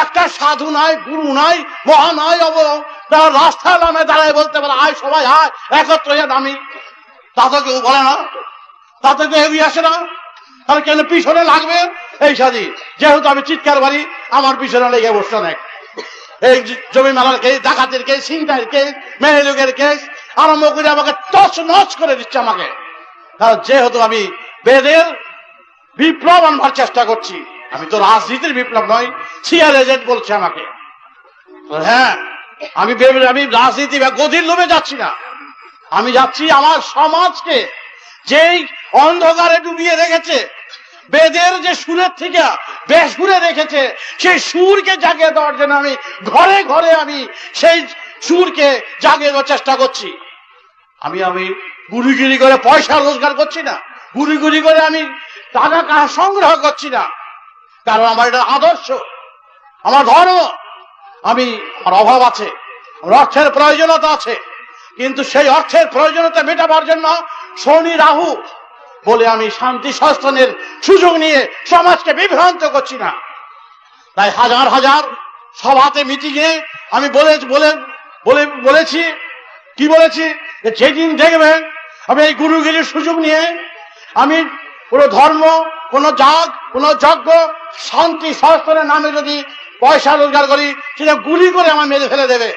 একটা সাধু নাই, গুরু নাই, মহা নাই তারা রাস্তার নামে দাঁড়ায় বলতে পারে, আয় সবাই, আয়, একত্র হয়ে নামি তা তো কেউ বলে না তা তো কেউ এগিয়ে আসে না। তাহলে কেন পিছনে লাগবে? এই সাজি যেহেতু আমি চিৎকার বাড়ি আমার পিছনে লেগে বসতে নেই এই জমি মালার কেস, ডাকাতের কেস সিংটাইয়ের কেস মেহেলুকের কেস, আরম্ভ করে আমাকে টচ নচ করে দিচ্ছে আমাকে। কারণ যেহেতু আমি বেদের বিপ্লব আনবার চেষ্টা করছি আমি তো রাজনীতির বিপ্লব নয়, সিআর এজেন্ট বলছে আমাকে। হ্যাঁ আমি আমি রাজনীতি বা গদির লোভে যাচ্ছি না। আমি যাচ্ছি আমার সমাজকে যেই অন্ধকারে ডুবিয়ে রেখেছে, বেদের যে সুরের থেকে বেসুরে রেখেছে, সেই সুরকে জাগিয়ে দেওয়ার জন্য আমি ঘরে ঘরে আমি সেই সুরকে জাগিয়ে দেওয়ার চেষ্টা করছি। আমি আমি গুড়িগুড়ি করে পয়সা রোজগার করছি না। গুড়িগুড়ি করে আমি টাকা সংগ্রহ করছি না। কারণ আমার এটা আদর্শ, আমার ধর্ম। আমি, আমার অভাব আছে, আমার অর্থের প্রয়োজনীয়তা আছে। কিন্তু সেই অর্থের প্রয়োজনীয়তা মেটাবার জন্য শনি রাহু বলে আমি শান্তি সংস্থানের সুযোগ নিয়ে সমাজকে বিভ্রান্ত করছি না। তাই হাজার হাজার সভাতে মিটিংয়ে আমি বলে বলে বলে, বলেছি, কি বলেছি? যে যেদিন দেখবেন আমি এই গুরুগিরির সুযোগ নিয়ে আমি কোনো ধর্ম, কোনো জাগ, কোনো যজ্ঞ, শান্তি সংস্থানের নামে যদি পয়সা রোজগার করি, সেটা গুলি করে আমার মেরে ফেলে দেবে।